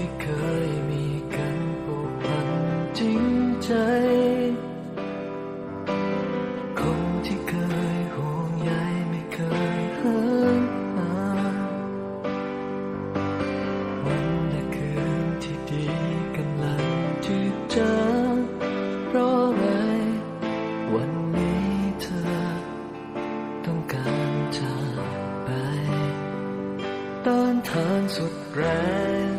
ที่เคยมีกันผูกพันจริงใจ คนที่เคยห่วงใยไม่เคยเหินห่างวันและคืนที่ดีกำลังจืดจางเพราะอะไรวันนี้เธอ ต้องการจากไปต้านทานสุดแรง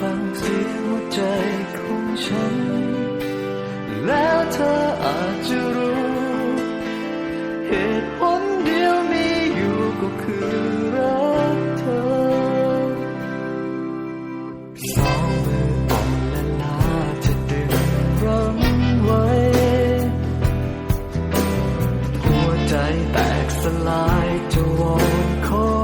ฟังเสียงหัวใจของฉัน แล้วเธออาจจะรู้ เหตุผลเดียวมีอยู่ก็คือรักเธอสองมืออ่อนและลาจะดึงรั้งไว้ หัวใจแตกสลายจะวอนขอ